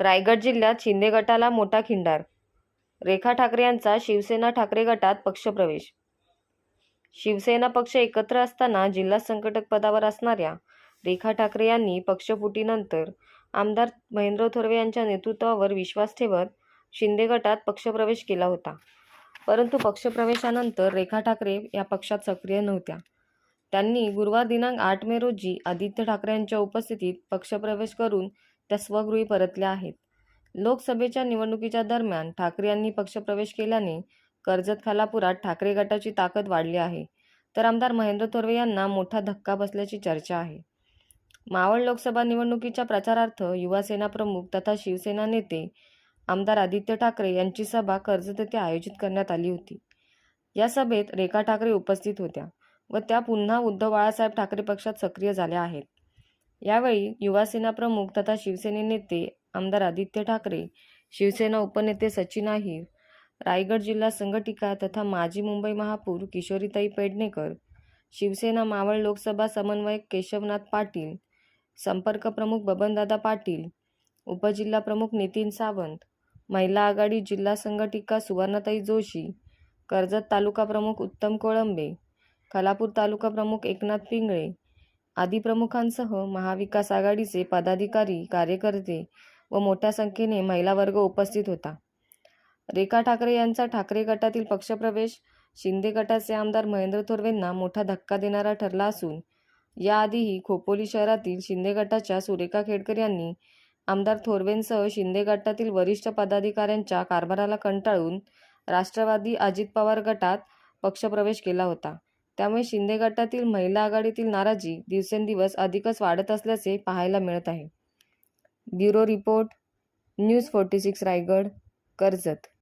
रायगड जिल्ह्यात शिंदे गटाला मोठा खिंडार. रेखा ठाकरे यांचा शिवसेना ठाकरे गटात पक्षप्रवेश. शिवसेना पक्ष एकत्र असताना जिल्हा संघटक पदावर असणाऱ्या रेखा ठाकरे यांनी पक्षफुटीनंतर आमदार महेंद्र थोरवे यांच्या नेतृत्वावर विश्वास ठेवत शिंदे गटात पक्षप्रवेश केला होता. परंतु पक्षप्रवेशानंतर रेखा ठाकरे या पक्षात सक्रिय नव्हत्या. त्यांनी गुरुवार दिनांक आठ मे रोजी आदित्य ठाकरे यांच्या उपस्थितीत पक्षप्रवेश करून त्या स्वगृही परतल्या आहेत. लोकसभेच्या निवडणुकीच्या दरम्यान ठाकरे यांनी पक्षप्रवेश केल्याने कर्जत खालापुरात ठाकरे गटाची ताकद वाढली आहे. तर आमदार महेंद्र थोरवे यांना मोठा धक्का बसल्याची चर्चा आहे. मावळ लोकसभा निवडणुकीच्या प्रचारार्थ युवा सेना प्रमुख तथा शिवसेना नेते आमदार आदित्य ठाकरे यांची सभा कर्जत येथे आयोजित करण्यात आली होती. या सभेत रेखा ठाकरे उपस्थित होत्या व त्या पुन्हा उद्धव बाळासाहेब ठाकरे पक्षात सक्रिय झाल्या आहेत. यावेळी युवासेना प्रमुख तथा शिवसेने नेते आमदार आदित्य ठाकरे शिवसेना उपनेते सचिन अहिर रायगड जिल्हा संघटिका तथा माजी मुंबई महापौर किशोरीताई पेडणेकर शिवसेना मावळ लोकसभा समन्वयक केशवनाथ पाटील संपर्क प्रमुख बबनदादा पाटील उपजिल्हा प्रमुख नितीन सावंत महिला आघाडी जिल्हा संघटिका सुवर्णताई जोशी कर्जत तालुका प्रमुख उत्तम कोळंबे खालापूर तालुका प्रमुख एकनाथ पिंगळे आदी प्रमुखांसह महाविकास आघाडीचे पदाधिकारी कार्यकर्ते व मोठ्या संख्येने महिला वर्ग उपस्थित होता. रेखा ठाकरे यांचा ठाकरे गटातील पक्षप्रवेश शिंदे गटाचे आमदार महेंद्र थोरवेंना मोठा धक्का देणारा ठरला असून याआधीही खोपोली शहरातील शिंदे गटाच्या सुरेखा खेडकर यांनी आमदार थोरवेंसह शिंदे गटातील वरिष्ठ पदाधिकाऱ्यांच्या कारभाराला कंटाळून राष्ट्रवादी अजित पवार गटात पक्षप्रवेश केला होता. त्यामुळे शिंदे गटातील महिला आघाडीतील नाराजी दिवसेंदिवस अधिकच वाढत असल्याचे पाहायला मिळत आहे. Bureau report news forty six Raigad Karjat.